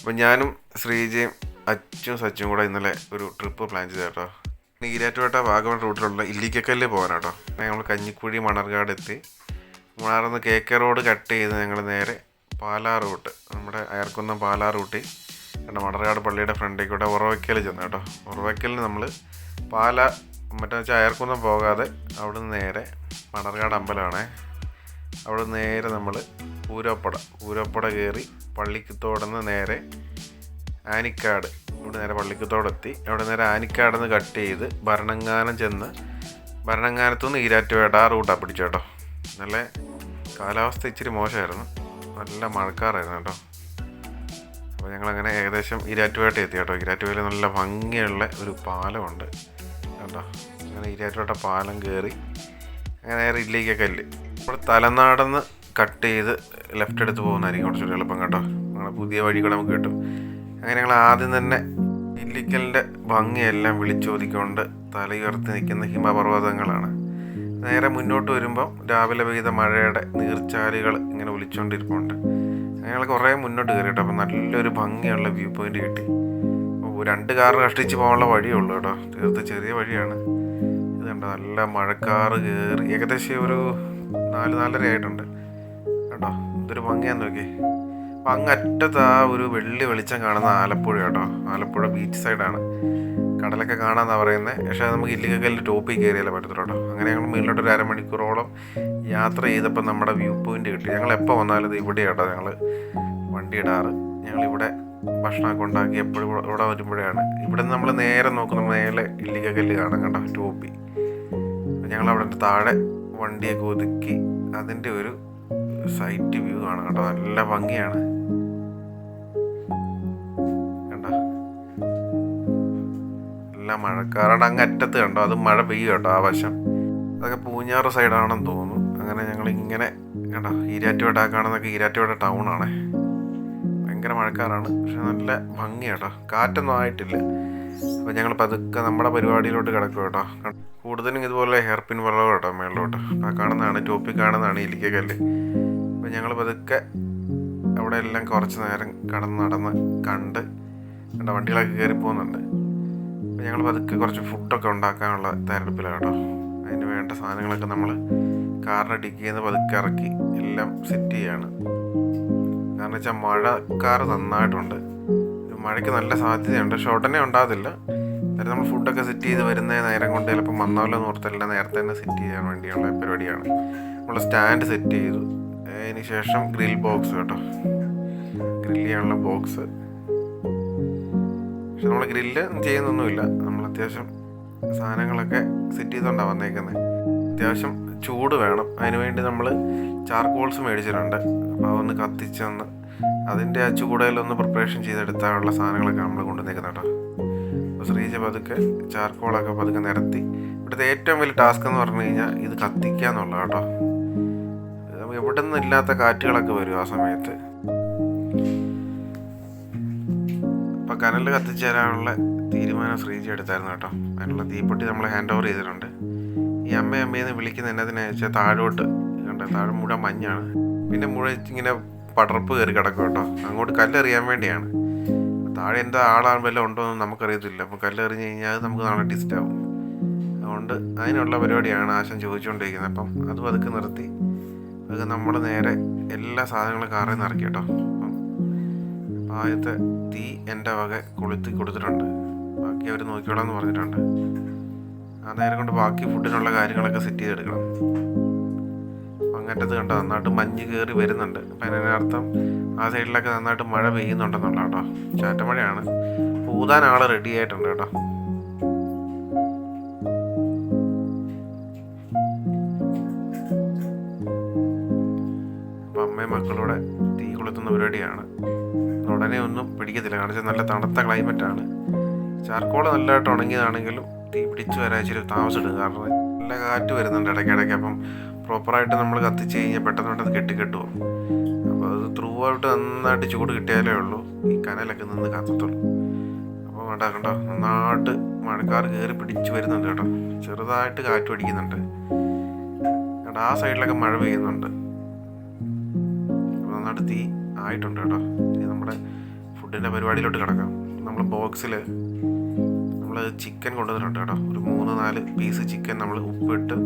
അപ്പം ഞാനും ശ്രീജയും അച്ചും സച്ചും കൂടെ ഇന്നലെ ഒരു ട്രിപ്പ് പ്ലാൻ ചെയ്ത കേട്ടോ നീരാറ്റുപേട്ട വാഗമൺ റൂട്ടിലുള്ള ഇല്ലിക്കക്കല്ല് പോകാനാട്ടോ. ഞങ്ങൾ കഞ്ഞിക്കുഴി മണർകാട് എത്തി. മണർന്ന് കെ കെ റോഡ് കട്ട് ചെയ്ത് ഞങ്ങൾ നേരെ പാലാ റൂട്ട് നമ്മുടെ അയർക്കുന്നം പാലാ റൂട്ടിൽ കണ്ട മണർകാട് പള്ളിയുടെ ഫ്രണ്ടിൽ കൂടെ ഉറവയ്ക്കൽ ചെന്നു കേട്ടോ ഉറവയ്ക്കലിന് നമ്മൾ പാല മറ്റേ വെച്ചാൽ അയർക്കുന്നം പോകാതെ അവിടുന്ന് നേരെ മണർകാട് അമ്പലമാണേ. അവിടെ നേരെ നമ്മൾ പൂരപ്പട പൂരോപ്പട കയറി പള്ളിക്കത്തോടുന്ന് നേരെ ആനിക്കാട്. ഇവിടെ നേരെ പള്ളിക്കത്തോടെത്തി. അവിടെ നേരെ ആനിക്കാട് നിന്ന് കട്ട് ചെയ്ത് ഭരണങ്ങാനം ചെന്ന് ഭരണങ്ങാനത്തു നിന്ന് ഈരാറ്റുപേട്ട ആ റൂട്ടാണ് പിടിച്ചു കേട്ടോ നല്ല കാലാവസ്ഥ ഇച്ചിരി മോശമായിരുന്നു. നല്ല മഴക്കാറായിരുന്നു കേട്ടോ. അപ്പോൾ ഞങ്ങളങ്ങനെ ഏകദേശം ഈരാറ്റുപേട്ട എത്തി കേട്ടോ. ഈരാറ്റുപേല നല്ല ഭംഗിയുള്ള ഒരു പാലമുണ്ട് കേട്ടോ. അങ്ങനെ ഈരാറ്റുപേട്ട പാലം കയറി അങ്ങനെ ഇല്ലേക്കൊക്കെ ഇല്ലേ. ഇവിടെ തലനാടെന്ന് കട്ട് ചെയ്ത് ലെഫ്റ്റ് എടുത്ത് പോകുന്നതായിരിക്കും കുറച്ചുകൂടി എളുപ്പം കേട്ടോ. നിങ്ങളെ പുതിയ വഴി കൂടെ നമുക്ക് കിട്ടും. അങ്ങനെ ഞങ്ങൾ ആദ്യം തന്നെ ഇല്ലിക്കലിന്റെ ഭംഗിയെല്ലാം വിളിച്ചോദിക്കൊണ്ട് തലയുയർത്തി നിൽക്കുന്ന ഹിമപർവതങ്ങളാണ്. നേരെ മുന്നോട്ട് വരുമ്പം രാവിലെ പെയ്ത മഴയുടെ നീർച്ചാലുകൾ ഇങ്ങനെ വിളിച്ചുകൊണ്ടിരിപ്പുണ്ട് ഞങ്ങൾ കുറേ മുന്നോട്ട് കയറി അപ്പം നല്ലൊരു ഭംഗിയുള്ള വ്യൂ പോയിന്റ് കിട്ടി. അപ്പോൾ രണ്ട് കാറ് കഷ്ടിച്ച് പോകാനുള്ള വഴിയേ ഉള്ളൂ കേട്ടോ. തീർത്ത് ചെറിയ വഴിയാണ്. ഇത് കണ്ടോ നല്ല മഴക്കാറ് കയറി. ഏകദേശം ഒരു നാല് നാലര ആയിട്ടുണ്ട്. കേട്ടോ. ഇതൊരു ഭംഗിയാന്ന് നോക്കി. അപ്പം അങ്ങറ്റത്ത് ആ ഒരു വെള്ളി വെളിച്ചം കാണുന്ന ആലപ്പുഴ കേട്ടോ. ആലപ്പുഴ ബീച്ച് സൈഡാണ് കടലൊക്കെ കാണാമെന്നാണ് പറയുന്നത് പക്ഷേ നമുക്ക് ഇല്ലിക്കല്ലിൽ ടോപ്പിൽ കയറിയാലേ പറ്റത്തുള്ളൂ കേട്ടോ. അങ്ങനെ ഞങ്ങൾ മുന്നിലോട്ട് ഒരു അരമണിക്കൂറോളം യാത്ര ചെയ്തപ്പോൾ നമ്മുടെ വ്യൂ പോയിന്റ് കിട്ടി. ഞങ്ങൾ എപ്പോൾ വന്നാലും ഇവിടെ കേട്ടോ ഞങ്ങൾ വണ്ടി ഇടാറ്. ഞങ്ങളിവിടെ ഭക്ഷണമൊക്കെ ഉണ്ടാക്കി എപ്പോഴും ഇവിടെ- വരുമ്പോഴാണ്. ഇവിടെ നമ്മൾ നേരെ നോക്കുന്ന നേരെ ഇല്ലിക്കല്ല് കാണാം കേട്ടോ ടോപ്പി ഞങ്ങൾ അവിടെ താഴെ വണ്ടിയൊക്കെ ഒതുക്കി അതിന്റെ ഒരു സൈറ്റ് വ്യൂ ആണ് കേട്ടോ. നല്ല ഭംഗിയാണ്. കണ്ടോ? മഴക്കാറാണ്. അങ്ങ് അറ്റത്ത് കണ്ടോ? അത് മഴ പെയ്യും കേട്ടോ ആ വശം. അതൊക്കെ പൂഞ്ഞാറ് സൈഡാണെന്ന് തോന്നുന്നു. അങ്ങനെ ഞങ്ങൾ ഇങ്ങനെ കണ്ടോ? ഈരാറ്റുപേട്ട കാണുന്നൊക്കെ ഈരാറ്റുപേട്ട ടൗൺ ആണ്. ഭയങ്കര മഴക്കാറാണ്. പക്ഷെ നല്ല ഭംഗി കേട്ടോ. കാറ്റൊന്നും ആയിട്ടില്ല. അപ്പോൾ ഞങ്ങൾ പതുക്കെ നമ്മുടെ പരിപാടിയിലോട്ട് കിടക്കും കേട്ടോ. കൂടുതലും ഇതുപോലെ ഹെയർ പിൻ വെള്ളം കേട്ടോ മേളിലോട്ട്. ആ കാണുന്നതാണ് ടോപ്പിൽ കാണുന്നതാണ് ഇലിക്കക്കല്ല് അപ്പോൾ ഞങ്ങൾ പതുക്കെ അവിടെ എല്ലാം കുറച്ച് നേരം കടന്ന് നടന്ന് കണ്ട് കണ്ട വണ്ടികളൊക്കെ കയറി പോകുന്നുണ്ട്. അപ്പോൾ ഞങ്ങൾ പതുക്കെ കുറച്ച് ഫുഡൊക്കെ ഉണ്ടാക്കാനുള്ള തിരഞ്ഞെടുപ്പിലാണ് കേട്ടോ. അതിന് വേണ്ട സാധനങ്ങളൊക്കെ നമ്മൾ കാറിന്റെ ഡിക്കിയിൽ നിന്ന് പതുക്കെ ഇറക്കി എല്ലാം സെറ്റ് ചെയ്യാണ്. കാരണം വെച്ചാൽ കാർ നന്നായിട്ടുണ്ട്. മഴയ്ക്ക് നല്ല സാധ്യതയുണ്ട്. പക്ഷെ ഉടനെ ഉണ്ടാകത്തില്ല. അന്നേരം നമ്മൾ ഫുഡൊക്കെ സെറ്റ് ചെയ്ത് വരുന്ന നേരം കൊണ്ട് ചിലപ്പോൾ വന്നാലോ നോർത്തല്ല നേരത്തെ തന്നെ സെറ്റ് ചെയ്യാൻ വേണ്ടിയുള്ള പരിപാടിയാണ്. നമ്മൾ സ്റ്റാൻഡ് സെറ്റ് ചെയ്തു. അതിന് ശേഷം ഗ്രിൽ ബോക്സ് കേട്ടോ. ഗ്രില്ല് ചെയ്യാനുള്ള ബോക്സ് പക്ഷെ നമ്മൾ ഗ്രില്ല് ചെയ്യുന്നൊന്നുമില്ല. നമ്മൾ അത്യാവശ്യം സാധനങ്ങളൊക്കെ സെറ്റ് ചെയ്തുകൊണ്ടാണ് വന്നേക്കുന്നത് അത്യാവശ്യം ചൂട് വേണം. അതിനുവേണ്ടി നമ്മൾ ചാർക്കോൾസ് മേടിച്ചിട്ടുണ്ട്. അപ്പോൾ അതൊന്ന് കത്തിച്ചൊന്ന് അതിന്റെ ആ ചൂടയിലൊന്ന് പ്രിപ്പറേഷൻ ചെയ്തെടുത്താനുള്ള സാധനങ്ങളൊക്കെ നമ്മൾ കൊണ്ടുവന്നേക്കുന്നത് കേട്ടോ. അപ്പോൾ ശ്രീജ പതുക്കെ ചാർക്കോളൊക്കെ പതുക്കെ നിരത്തി. ഇവിടുത്തെ ഏറ്റവും വലിയ ടാസ്ക് എന്ന് പറഞ്ഞു കഴിഞ്ഞാൽ ഇത് കത്തിക്കുക എന്നുള്ളത് കേട്ടോ. എവിടെ നിന്നില്ലാത്ത കാറ്റുകളൊക്കെ വരും ആ സമയത്ത്. അപ്പം കനൽ കത്തിച്ചു തരാനുള്ള തീരുമാനം ശ്രീജി എടുത്തായിരുന്നു കേട്ടോ. അതിനുള്ള തീപ്പെട്ടി നമ്മൾ ഹാൻഡ് ഓവർ ചെയ്തിട്ടുണ്ട്. ഈ അമ്മ അമ്മയെന്ന് വിളിക്കുന്ന എന്നതിനെ വെച്ചാൽ താഴോട്ട് കണ്ട താഴെ മുഴുവൻ മഞ്ഞാണ്. പിന്നെ മുഴുവൻ ഇങ്ങനെ പടർപ്പ് കയറി കിടക്കും കേട്ടോ. അങ്ങോട്ട് കല്ലെറിയാൻ വേണ്ടിയാണ്. താഴെ എന്താ ആളാണ് വല്ലതും ഉണ്ടോ എന്ന് നമുക്കറിയത്തില്ല. അപ്പോൾ കല്ലെറിഞ്ഞ് കഴിഞ്ഞാൽ അത് നമുക്ക് നാളെ ഡിസ്റ്റാവും അതുകൊണ്ട് അതിനുള്ള പരിപാടിയാണ് ആശം ചോദിച്ചുകൊണ്ടിരിക്കുന്നത് അപ്പം. അത് പതുക്കെ നിർത്തി. അത് നമ്മൾ നേരെ എല്ലാ സാധനങ്ങളും കാറിൽ നിന്ന് ഇറക്കി കേട്ടോ. അപ്പം ആദ്യത്തെ തീ എന്റെ വക കൊളുത്തി കൊടുത്തിട്ടുണ്ട്. ബാക്കി അവർ നോക്കിക്കോളാം എന്ന് പറഞ്ഞിട്ടുണ്ട്. ആ നേരം കൊണ്ട് ബാക്കി ഫുഡിനുള്ള കാര്യങ്ങളൊക്കെ സെറ്റ് ചെയ്തെടുക്കണം. അങ്ങറ്റത്ത് കണ്ടോ? നന്നായിട്ട് മഞ്ഞ് കയറി വരുന്നുണ്ട്. അപ്പം അതിനർത്ഥം ആ സൈഡിലൊക്കെ നന്നായിട്ട് മഴ പെയ്യുന്നുണ്ടെന്നുള്ള കേട്ടോ. ചാറ്റമഴയാണ്. ഊതാൻ ആൾ റെഡി ആയിട്ടുണ്ട് കേട്ടോ. മക്കളൂടെ തീ കൊളുത്തുന്ന പരിപാടിയാണ്. ഉടനെ ഒന്നും പിടിക്കത്തില്ല. കാരണം വെച്ചാൽ നല്ല തണുത്ത ക്ലൈമറ്റ് ആണ്. ചാർക്കോൾ നല്ലതായിട്ട് ഉണങ്ങിയതാണെങ്കിലും തീ പിടിച്ചു വരാൻ ഇച്ചിരി കാരണം നല്ല കാറ്റ് വരുന്നുണ്ട് ഇടയ്ക്കിടയ്ക്ക്. അപ്പം പ്രോപ്പറായിട്ട് നമ്മൾ കത്തിച്ച് കഴിഞ്ഞാൽ പെട്ടെന്ന് പെട്ടെന്ന് കെട്ടിക്കെട്ടുമോ അപ്പോൾ അത് ത്രൂ ഔട്ട് നന്നായിട്ട് ചൂട് കിട്ടിയാലേ ഉള്ളൂ. ഈ കനലൊക്കെ നിന്ന് കത്തത്തുള്ളൂ. അപ്പോൾ വേണ്ട കണ്ടോ? നന്നായിട്ട് മഴക്കാർ കയറി പിടിച്ചു വരുന്നുണ്ട് കേട്ടോ. ചെറുതായിട്ട് കാറ്റ് പിടിക്കുന്നുണ്ട്. ആ സൈഡിലൊക്കെ മഴ പെയ്യുന്നുണ്ട്. നന്നായിട്ട് തീ ആയിട്ടുണ്ട് കേട്ടോ. ഇനി നമ്മുടെ ഫുഡിന്റെ പരിപാടിയിലോട്ട് കിടക്കാം. നമ്മൾ ബോക്സിൽ നമ്മൾ ചിക്കൻ കൊണ്ടുവന്നിട്ടുണ്ട് കേട്ടോ. ഒരു മൂന്ന് നാല് പീസ് ചിക്കൻ നമ്മൾ ഉപ്പിട്ട്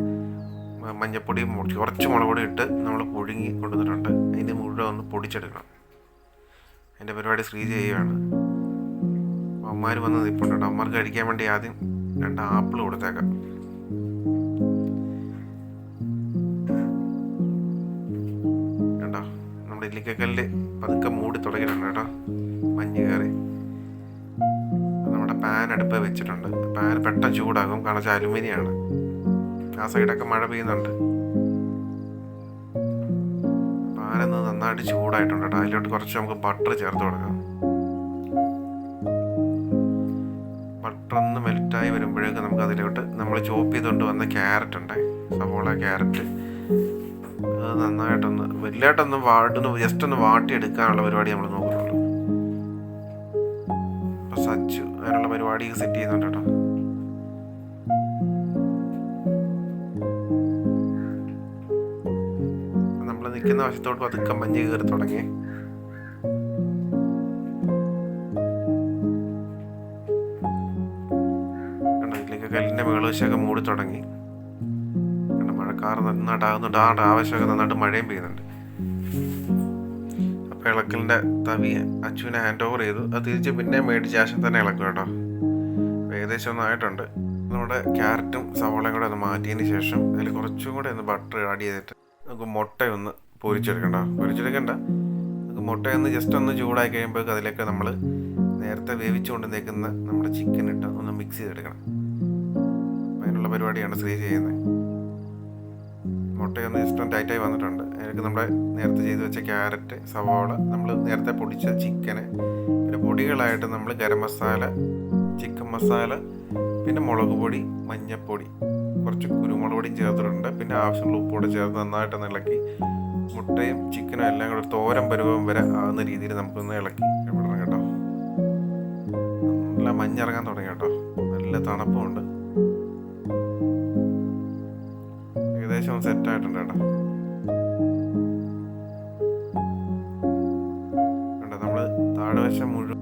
മഞ്ഞപ്പൊടി കുറച്ച് മുളക് പൊടി ഇട്ട് നമ്മൾ പുഴുങ്ങി കൊണ്ടുവന്നിട്ടുണ്ട്. അതിന്റെ മുഴുവൻ ഒന്ന് പൊടിച്ചെടുക്കണം. എന്റെ പരിപാടി ശ്രീ ചെയ്യുകയാണ് അമ്മമാർ വന്ന് നിൽപ്പുണ്ട് അമ്മമാർക്ക് കഴിക്കാൻ വേണ്ടി ആദ്യം രണ്ട് ആപ്പിൾ കൊടുത്തേക്കാം. നമ്മുടെ ഇല്ലിക്കക്കല്ല് പതുക്കെ മൂടി തുടങ്ങിയിട്ടുണ്ട് കേട്ടോ. മഞ്ഞ് കയറി. നമ്മുടെ പാൻ അടുപ്പ് വെച്ചിട്ടുണ്ട്. പാൻ പെട്ടെന്ന് ചൂടാകും. കാരണം അലുമിനിയാണ്. ആ സൈഡൊക്കെ മഴ പെയ്യുന്നുണ്ട്. പാനൊന്ന് നന്നായിട്ട് ചൂടായിട്ടുണ്ട് കേട്ടോ. അതിലോട്ട് കുറച്ച് നമുക്ക് ബട്ടർ ചേർത്ത് കൊടുക്കാം. ബട്ടർ ഒന്ന് മെൽറ്റായി വരുമ്പോഴേക്കും നമുക്ക് അതിലോട്ട് നമ്മൾ ചോപ്പ് ചെയ്തുകൊണ്ട് വന്ന ക്യാരറ്റ് ഉണ്ട്. സവോള ക്യാരറ്റ് നന്നായിട്ടൊന്ന് വലുതായിട്ടൊന്ന് വാട്ടൊന്ന് ജസ്റ്റ് ഒന്ന് വാട്ടിയെടുക്കാനുള്ള പരിപാടി നമ്മൾ നോക്കുന്നുള്ളൂ. അപ്പൊ സച്ചു അതിനുള്ള പരിപാടി സെറ്റ് ചെയ്യുന്നുണ്ട് കേട്ടോ. നിൽക്കുന്ന വശത്തോട്ട് പതുക്കെ മഞ്ഞ് കയറി തുടങ്ങി. കല്ലിന്റെ മേളുവശമൊക്കെ മൂടി തുടങ്ങി. മഴക്കാറ് നന്നായിട്ടാകുന്നുണ്ട് ആ ആവശ്യമൊക്കെ നന്നായിട്ട് മഴയും പെയ്യുന്നുണ്ട്. അപ്പോൾ ഇളക്കലിന്റെ തവി അച്ചുവിനെ ഹാൻഡ് ഓവർ ചെയ്തു. അത് തിരിച്ച് പിന്നെ മേടിച്ച് ശേഷം തന്നെ ഇളക്കും കേട്ടോ. ഏകദേശം ഒന്നായിട്ടുണ്ട്. നമ്മുടെ ക്യാരറ്റും സവോളയും കൂടെ ഒന്ന് മാറ്റിയതിന് ശേഷം അതിൽ കുറച്ചും കൂടെ ഒന്ന് ബട്ടർ ആഡ് ചെയ്തിട്ട് നമുക്ക് മുട്ടയൊന്ന് പൊരിച്ചെടുക്കണ്ട. പൊരിച്ചെടുക്കണ്ട. നമുക്ക് മുട്ടയൊന്ന് ജസ്റ്റ് ഒന്ന് ചൂടായി കഴിയുമ്പോൾ അതിലേക്ക് നമ്മൾ നേരത്തെ വേവിച്ചുകൊണ്ട് നിൽക്കുന്ന നമ്മുടെ ചിക്കൻ ഇട്ട് ഒന്ന് മിക്സ് ചെയ്തെടുക്കണം. അതിനുള്ള പരിപാടിയാണ് ശ്രീ ചെയ്യുന്നത്. മുട്ടയൊന്ന് ജസ്റ്റ് ഒന്ന് ടൈറ്റായി വന്നിട്ടുണ്ട്. അതിലേക്ക് നമ്മുടെ നേരത്തെ ചെയ്ത് വെച്ച ക്യാരറ്റ് സവാള നമ്മൾ നേരത്തെ പൊടിച്ച ചിക്കന് പിന്നെ പൊടികളായിട്ട് നമ്മൾ ഗരം മസാല ചിക്കൻ മസാല പിന്നെ മുളക് പൊടി മഞ്ഞപ്പൊടി കുറച്ച് കുരുമുളക് പൊടിയും ചേർത്തിട്ടുണ്ട്. പിന്നെ ആവശ്യമുള്ള ഉപ്പോടെ ചേർത്ത് നന്നായിട്ട് ഇളക്കി മുട്ടയും ചിക്കനും എല്ലാം കൂടെ തോരൻ പരുവം വരെ ആകുന്ന രീതിയിൽ നമുക്കൊന്ന് ഇളക്കി വിടണം കേട്ടോ. നല്ല മഞ്ഞിറങ്ങാൻ തുടങ്ങി കേട്ടോ. നല്ല തണുപ്പുമുണ്ട് ഏകദേശം സെറ്റ് ആയിട്ടുണ്ട് കേട്ടോ. കണ്ടോ നമ്മൾ താഴ്വശം മുഴുവൻ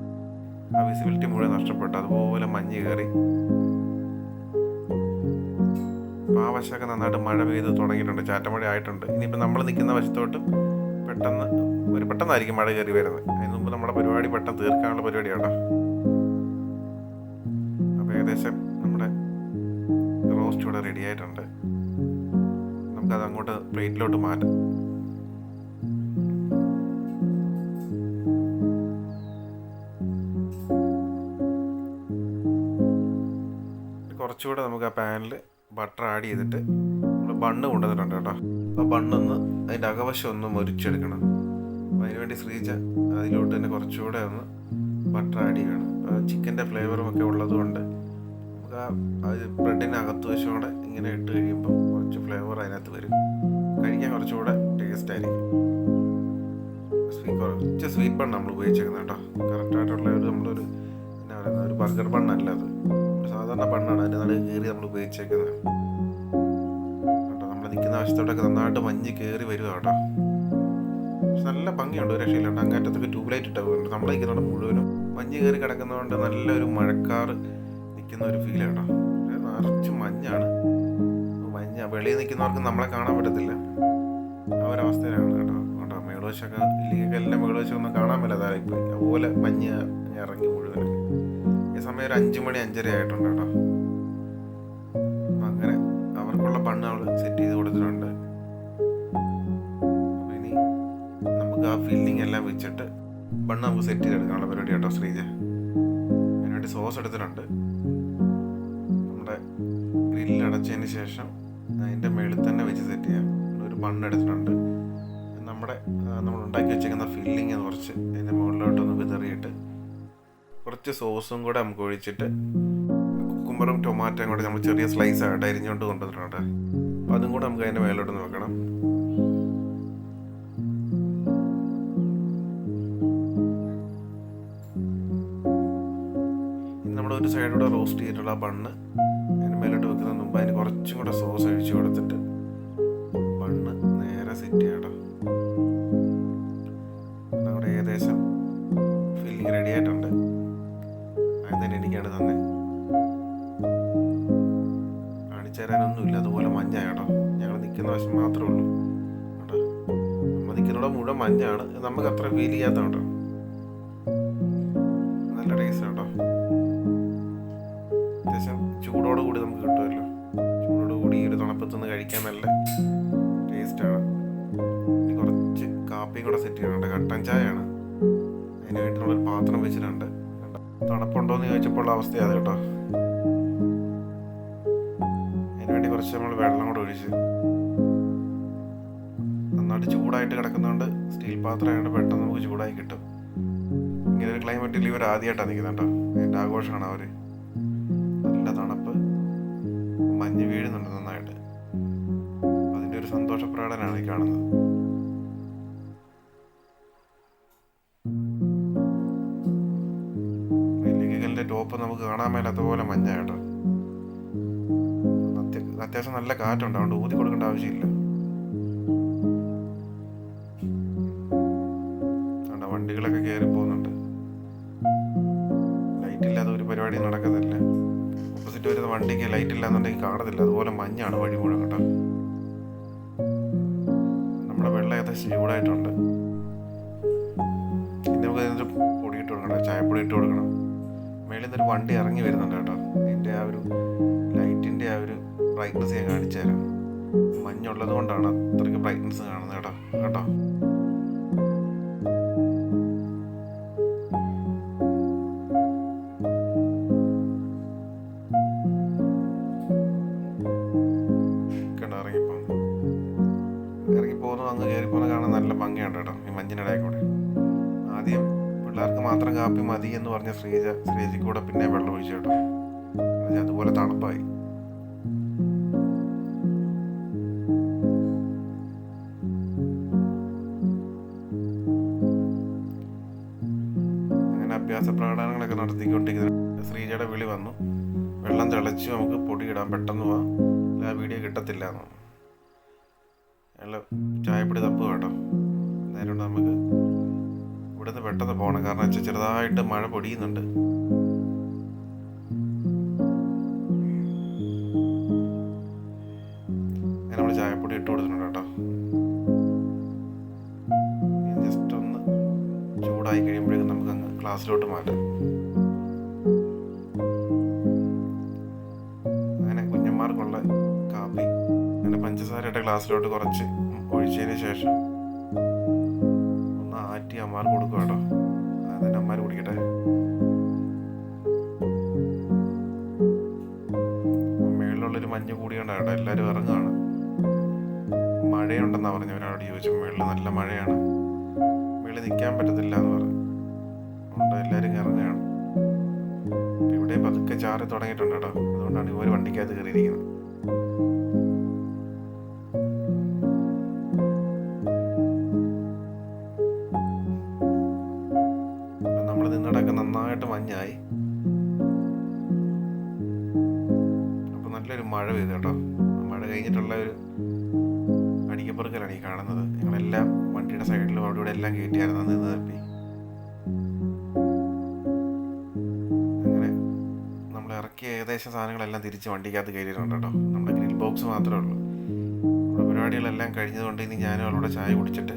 ആ വിസിബിലിറ്റി മുഴുവൻ നഷ്ടപ്പെട്ടു. അതുപോലെ മഞ്ഞ് കയറി. ആ വശമൊക്കെ നന്നായിട്ട് മഴ പെയ്ത് തുടങ്ങിയിട്ടുണ്ട്. ചാറ്റമഴ ആയിട്ടുണ്ട്. ഇനിയിപ്പോൾ നമ്മൾ നിൽക്കുന്ന വശത്തോട്ട് പെട്ടെന്ന് ഒരു പെട്ടെന്നായിരിക്കും മഴ കയറി വരുന്നത്. അതിന് മുമ്പ് നമ്മുടെ പരിപാടി പെട്ടെന്ന് തീർക്കാനുള്ള പരിപാടിയാണ് അപ്പോൾ ഏകദേശം നമ്മുടെ റോസ്റ്റ് ഇവിടെ റെഡി ആയിട്ടുണ്ട്. നമുക്കത് അങ്ങോട്ട് പ്ലേറ്റിലോട്ട് മാറ്റാം. കുറച്ചുകൂടെ നമുക്ക് ആ പാനിൽ ബട്ടർ ആഡ് ചെയ്തിട്ട് നമ്മൾ ബണ്ണ് കൊണ്ടുവന്നിട്ടുണ്ട് കേട്ടോ. അപ്പോൾ ബണ്ണൊന്ന് അതിന്റെ അകവശം ഒന്ന് മുരിച്ചെടുക്കണം. അപ്പോൾ അതിന് വേണ്ടി ശ്രീജ അതിലോട്ട് തന്നെ കുറച്ചുകൂടെ ഒന്ന് ബട്ടർ ആഡ് ചെയ്യണം. ചിക്കന്റെ ഫ്ലേവറും ഒക്കെ ഉള്ളതുകൊണ്ട് നമുക്ക് ബ്രെഡിന്റെ അകത്ത് ഇങ്ങനെ ഇട്ട് കഴിയുമ്പോൾ കുറച്ച് ഫ്ലേവർ അതിനകത്ത് വരും. കഴിക്കാൻ കുറച്ചുകൂടെ ടേസ്റ്റ് ആയിരിക്കും. കുറച്ച് സ്വീറ്റ് ബണ്ണ് നമ്മൾ ഉപയോഗിച്ചേക്കുന്നത് കേട്ടോ. കറക്റ്റായിട്ടുള്ള ഒരു നമ്മളൊരു എന്നാ പറയുന്നത് ഒരു ബർഗർ ബണ്ണല്ല അത്. സാധാരണ ബണ്ണാണ് അതിന്റെ നല്ല കീറി നമ്മൾ ഉപയോഗിച്ചേക്കുന്നത്. കേട്ടോ നമ്മൾ നിൽക്കുന്ന വശത്തോട്ടൊക്കെ നന്നായിട്ട് മഞ്ഞ് കയറി വരിക കേട്ടോ. പക്ഷെ നല്ല ഭംഗിയുണ്ട് ഒരു രക്ഷയില്ലാണ്ട്. അങ്ങേറ്റത്തൊക്കെ ട്യൂബ്ലൈറ്റ് ഇട്ടുണ്ട് നമ്മൾ നിൽക്കുന്നവിടെ മുഴുവനും മഞ്ഞ് കയറി കിടക്കുന്നതുകൊണ്ട് നല്ലൊരു മഴക്കാറ് നിൽക്കുന്ന ഒരു ഫീൽ കേട്ടോ നിറച്ച് മഞ്ഞാണ്. മഞ്ഞ വെളിയിൽ നിൽക്കുന്നവർക്ക് നമ്മളെ കാണാൻ പറ്റത്തില്ല. ആ ഒരവസ്ഥയിലാണ് കേട്ടോ. കേട്ടോ മേളുവശമൊക്കെ ഇല്ലെങ്കിൽ മേളുവശം ഒന്നും കാണാൻ മേലാതായിപ്പോയി അതുപോലെ മഞ്ഞ ഇറങ്ങി മുഴുവൻ ഈ സമയം ഒരു അഞ്ച് മണി അഞ്ചര ആയിട്ടുണ്ട് കേട്ടോ. അങ്ങനെ അവർക്കുള്ള പണ്ണ് അവൾ സെറ്റ് ചെയ്ത് കൊടുത്തിട്ടുണ്ട്. ഇനി നമുക്ക് ആ ഫീൽഡിംഗ് എല്ലാം വെച്ചിട്ട് ബണ്ണ് നമുക്ക് സെറ്റ് ചെയ്തെടുക്കാനുള്ള പരിപാടി കേട്ടോ ശ്രീജ. അതിനുവേണ്ടി സോസ് എടുത്തിട്ടുണ്ട്. ഗ്രില്ല് അടച്ചതിന് ശേഷം അതിന്റെ മേളിൽ തന്നെ വെച്ച് സെറ്റ് ചെയ്യാം. ഒരു ബണ്ണ് എടുത്തിട്ടുണ്ട്. നമ്മുടെ നമ്മൾ ഉണ്ടാക്കി വെച്ചേക്കുന്ന ഫില്ലിങ് കുറച്ച് അതിന്റെ മുകളിലോട്ടൊന്ന് വിതറിയിട്ട് കുറച്ച് സോസും കൂടെ നമുക്ക് ഒഴിച്ചിട്ട് കുക്കുമ്പറും ടൊമാറ്റോയും കൂടെ നമ്മൾ ചെറിയ സ്ലൈസ് ആയിട്ട് അരിഞ്ഞുകൊണ്ട് കൊണ്ടുവന്നിട്ടുണ്ട് അപ്പോൾ അതും കൂടെ നമുക്ക് അതിന്റെ മേലോട്ട് നോക്കണം ഇനി നമ്മൾ ഒരു സൈഡിലൂടെ റോസ്റ്റ് ചെയ്തിട്ടുള്ള ബണ്ണ് മേലോട്ട് വെക്കുന്നതിന് മുമ്പ് അതിന് കുറച്ചും കൂടെ സോസ് ഒഴിച്ച് കൊടുത്തിട്ട് ബണ്ണ് നേരെ സെറ്റ് ചെയ്യണം നമ്മുടെ ഏകദേശം ഫില്ലിങ് റെഡി ആയിട്ടുണ്ട്. അത് തന്നെ എനിക്കാണ് തന്നെ. കാണിച്ചു തരാനൊന്നുമില്ല അതുപോലെ മഞ്ഞ കേട്ടോ ഞങ്ങൾ നിൽക്കുന്ന വശം മാത്രമേ ഉള്ളൂ. കേട്ടോ മുഴുവൻ മഞ്ഞാണ്. നമുക്ക് അത്ര ഫീൽ ചെയ്യാത്ത കേട്ടോ നല്ല ടേസ്റ്റ് കേട്ടോ അത്യാവശ്യം ചൂടോട് കൂടി നമുക്ക് കിട്ടുമല്ലോ. ചൂടോട് കൂടി ഈ ഒരു തണുപ്പത്തുനിന്ന് കഴിക്കാൻ നല്ല ടേസ്റ്റാണ് ഇനി കുറച്ച് കാപ്പിയും കൂടെ സെറ്റ് ചെയ്യണം കട്ടൻ ചായയാണ്. അതിന് വേണ്ടിയിട്ടുള്ളൊരു പാത്രം വെച്ചിട്ടുണ്ട്? തണുപ്പുണ്ടോയെന്ന് ചോദിച്ചപ്പോൾ ഉള്ള അവസ്ഥയാണ് കേട്ടോ. അതിന് വേണ്ടി കുറച്ച് നമ്മൾ വെള്ളം കൂടെ ഒഴിച്ച് നന്നായിട്ട് ചൂടായിട്ട് കിടക്കുന്നതുകൊണ്ട് സ്റ്റീൽ പാത്രം ആയതുകൊണ്ട് പെട്ടെന്ന് നമുക്ക് ചൂടായി കിട്ടും. ഇങ്ങനെ ഒരു ക്ലൈമറ്റിൽ ഇവർ ആദ്യമായിട്ടാണ് നിൽക്കുന്നുണ്ടോ എന്റെ ആഘോഷമാണ് അവർ നല്ല തണുപ്പ് മഞ്ഞ് വീഴുന്നുണ്ട് നന്നായിട്ട്. അതിന്റെ ഒരു സന്തോഷ പ്രകടനമാണ് ഈ കാണുന്നത്. നെല്ലിക്കലിന്റെ ടോപ്പ് നമുക്ക് കാണാൻ മേലാത്ത പോലെ മഞ്ഞായിട്ട്. അത്യാവശ്യം നല്ല കാറ്റുണ്ട്. അതുകൊണ്ട് ഊതി കൊടുക്കേണ്ട ആവശ്യമില്ല. വണ്ടികളൊക്കെ കയറി പോകുന്നുണ്ട്. ലൈറ്റ് ഇല്ലാതെ ഒരു പരിപാടി നടക്കുന്നില്ല വണ്ടിക്ക് ലൈറ്റ് ഇല്ല ഇല്ലാന്നുണ്ടെങ്കിൽ കാണത്തില്ല. അതുപോലെ മഞ്ഞാണ് വഴി മുഴുവൻ കേട്ടോ. നമ്മുടെ വെള്ളം ഏകദേശം ചൂടായിട്ടുണ്ട്. ഇനി നമുക്ക് അതിനൊരു പൊടി ഇട്ട് കൊടുക്കണം ചായപ്പൊടി ഇട്ട് കൊടുക്കണം. മേളിൽ നിന്നൊരു വണ്ടി ഇറങ്ങി വരുന്നുണ്ട് കേട്ടോ. അതിന്റെ ആ ഒരു ലൈറ്റിന്റെ ആ ഒരു ബ്രൈറ്റ്നസ് ഞാൻ കാണിച്ചു തരാം. മഞ്ഞുള്ളത് കൊണ്ടാണ് അത്രയ്ക്ക് ബ്രൈറ്റ്നസ് കാണുന്നത് കേട്ടോ. കേട്ടോ? അഭ്യാസ പ്രകടനങ്ങളൊക്കെ നടത്തിക്കൊണ്ടിരിക്കുന്ന ശ്രീജയുടെ വിളി വന്നു. വെള്ളം തിളച്ച് നമുക്ക് പൊടി ഇടാൻ പെട്ടെന്ന് പോവാം ആ വീഡിയോ കിട്ടത്തില്ല എന്ന് അയാൾ ചായപ്പൊടി തപ്പ് കേട്ടോ. നേരം നമുക്ക് ഇവിടുന്ന് പെട്ടെന്ന് പോകണം. കാരണം വെച്ചാൽ ചെറുതായിട്ട് മഴ പൊടിയുന്നുണ്ട്. നമ്മൾ ചായപ്പൊടി ഇട്ട് കേട്ടോ. ജസ്റ്റ് ഒന്ന് ചൂടായി കഴിയുമ്പോഴേക്കും ക്ലാസ്സിലോട്ട് മാറ്റാം. അങ്ങനെ കുഞ്ഞന്മാർക്കുള്ള കാപ്പി അങ്ങനെ പഞ്ചസാരയുടെ ക്ലാസ്സിലോട്ട് കുറച്ച് ഒഴിച്ചതിന് ശേഷം ഒന്ന് ആറ്റി അമ്മാർ കൊടുക്കും കേട്ടോ. അതിന്റെ അമ്മാർ കുടിക്കട്ടെ. മേളിലുള്ളൊരു മഞ്ഞ് കൂടിയുണ്ട് കേട്ടോ എല്ലാവരും ഇറങ്ങുകയാണ് മഴയുണ്ടെന്നാണ് പറഞ്ഞു ഒരാളോട് ചോദിച്ചു മേളിൽ നല്ല മഴയാണ്. മേളിൽ നിൽക്കാൻ പറ്റത്തില്ല എന്ന് പറഞ്ഞു. അതുകൊണ്ട് എല്ലാവരും ഇറങ്ങുകയാണ് ഇവിടെ പതുക്കെ ചാറി തുടങ്ങിയിട്ടുണ്ട് കേട്ടോ. അതുകൊണ്ടാണ് ഇവർ വണ്ടിക്കകത്ത് കയറിയിരിക്കുന്നത്. നമ്മൾ നന്നായിട്ട് മഞ്ഞായി. നല്ലൊരു കേട്ടോ. ഒരു ഈ കാണുന്നത്. ഞങ്ങളെല്ലാം വണ്ടിയുടെ സൈഡിലും അവിടെ ഇവിടെ എല്ലാം കയറ്റിയായിരുന്നു നിന്ന് തപ്പി. ഏകദേശം സാധനങ്ങളെല്ലാം തിരിച്ച് വണ്ടിക്കകത്ത് കയറിയിട്ടുണ്ട് കേട്ടോ. നമ്മുടെ ഗ്രിൽ ബോക്സ് മാത്രമേ ഉള്ളൂ. നമ്മുടെ പരിപാടികളെല്ലാം കഴിഞ്ഞതുകൊണ്ട് ഇനി ഞാനും അവളോട് ചായ കുടിച്ചിട്ട്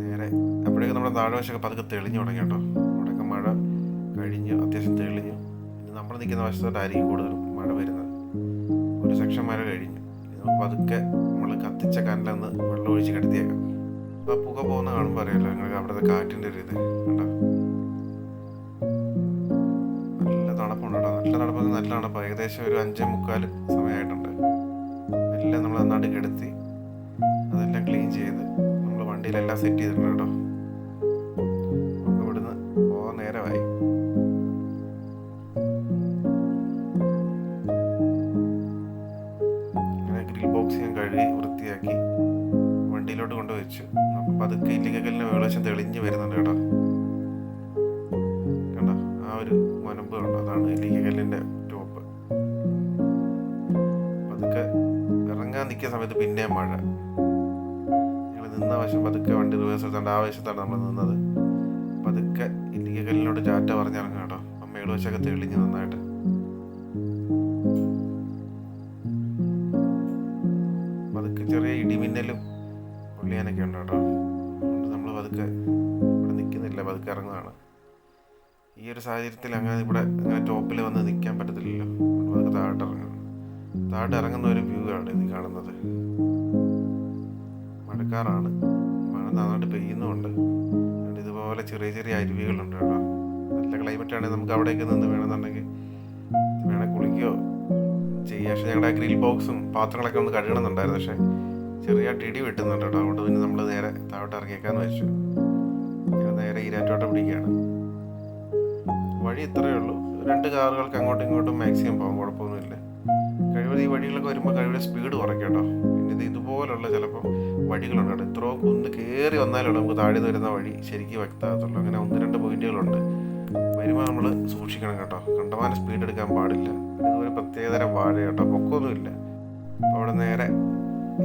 നേരെ അപ്പോഴേക്കും നമ്മുടെ താഴ്വശമൊക്കെ പതുക്കെ തെളിഞ്ഞു തുടങ്ങി കേട്ടോ. അവിടെയൊക്കെ മഴ കഴിഞ്ഞു അത്യാവശ്യം തെളിഞ്ഞു. ഇനി നമ്മൾ നിൽക്കുന്ന വശത്തോട്ടായിരിക്കും കൂടുതലും മഴ വരുന്നത്. ഒരു സെക്ഷൻ മഴ കഴിഞ്ഞു. പതുക്കെ നമ്മൾ കത്തിച്ച കനലൊന്ന് വെള്ളം ഒഴിച്ച് കിടത്തിയേക്കാം. അപ്പോൾ പുക പോകുന്ന കാണുമ്പോൾ അറിയാലോ നിങ്ങൾക്ക് അവിടുത്തെ കാറ്റിന്റെ ഒരു ഇത്. കണ്ടോ? നല്ല തണുപ്പുണ്ട് കേട്ടോ. നല്ല തണുപ്പ് നല്ല തണുപ്പ്. ഏകദേശം ഒരു അഞ്ചേ മുക്കാൽ സമയമായിട്ടുണ്ട് എല്ലാം നമ്മൾ നന്നായിട്ട് കെടുത്തി അതെല്ലാം ക്ലീൻ ചെയ്ത് നമ്മൾ വണ്ടിയിലെല്ലാം സെറ്റ് ചെയ്തിട്ടുണ്ട് കേട്ടോ. നിൽക്കുന്ന സമയത്ത് പിന്നെ മഴ. ഞങ്ങൾ നിന്ന വശം പതുക്കെ വണ്ടി റിവേഴ്സ് എടുത്തോണ്ട് ആ വശത്താണ് നമ്മൾ നിന്നത്. പതുക്കെ ഇല്ലിക്ക ചാറ്റ പറഞ്ഞിറങ്ങും കേട്ടോ. അപ്പം വശമൊക്കെ തെളിഞ്ഞ് നന്നായിട്ട്. പതുക്കെ ചെറിയ ഇടിമിന്നലും പൊള്ളിയാനൊക്കെ ഉണ്ട് കേട്ടോ. അതുകൊണ്ട് നമ്മൾ പതുക്കെ ഇവിടെ നിൽക്കുന്നില്ല പതുക്കെ ഇറങ്ങുകയാണ് ഈ ഒരു സാഹചര്യത്തിൽ അങ്ങനെ ഇവിടെ അങ്ങനെ ടോപ്പിൽ വന്ന് നിൽക്കാൻ പറ്റത്തില്ലല്ലോ. പതുക്കെ താഴോട്ട് താഴോട്ട് ഇറങ്ങുന്ന ഒരു വ്യൂ ആണ് ഇത് കാണുന്നത്. മഴക്കാറാണ്. മഴ നന്നായിട്ട് പെയ്യുന്നുമുണ്ട്. ഇതുപോലെ ചെറിയ ചെറിയ അരുവികളുണ്ട് കേട്ടോ. നല്ല ക്ലൈമറ്റ് ആണെങ്കിൽ നമുക്ക് അവിടേക്ക് നിന്ന് വേണമെന്നുണ്ടെങ്കിൽ വേണേൽ കുളിക്കുകയോ ചെയ്യാം. പക്ഷെ ഞങ്ങളുടെ ഗ്രിൽ ബോക്സും പാത്രങ്ങളൊക്കെ ഒന്ന് കഴുകണമെന്നുണ്ടായിരുന്നു. പക്ഷേ ചെറിയ ഇടി വെട്ടുന്നുണ്ട് കേട്ടോ. അതുകൊണ്ട് പിന്നെ നമ്മൾ നേരെ താഴോട്ട് ഇറങ്ങിയേക്കാന്ന് വെച്ചു. ഞാൻ നേരെ ഈരാറ്റോട്ടം പിടിക്കുകയാണ്. വഴി ഇത്രയേ ഉള്ളൂ. രണ്ട് കാറുകൾക്ക് അങ്ങോട്ടും ഇങ്ങോട്ടും മാക്സിമം പോകാം. കുഴപ്പമൊന്നുമില്ല. കഴിവത് ഈ വഴികളൊക്കെ വരുമ്പോൾ കഴിവിടെ സ്പീഡ് കുറയ്ക്കേട്ടോ. പിന്നെ ഇത് ഇതുപോലുള്ള ചിലപ്പോൾ വഴികളുണ്ട് കേട്ടോ. ഇത്രയോ കുന്ന് കയറി വന്നാലുള്ളൂ നമുക്ക് താഴെ വരുന്ന വഴി ശരിക്കും വ്യക്തമാകത്തുള്ളൂ അങ്ങനെ ഒന്ന് രണ്ട് പോയിന്റുകളുണ്ട്. വരുമ്പോൾ നമ്മൾ സൂക്ഷിക്കണം കേട്ടോ. കണ്ടമാനം സ്പീഡ് എടുക്കാൻ പാടില്ല. ഇതൊരു പ്രത്യേകതരം വാഴ കേട്ടോ. പൊക്കമൊന്നുമില്ല. അപ്പോൾ അവിടെ നേരെ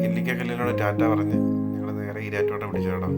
എല്ലിക്കക്കല്ലിനോട് ടാറ്റ പറഞ്ഞ് ഞങ്ങൾ നേരെ ഈരാറ്റോട്ടെ പിടിച്ചു കേട്ടോ.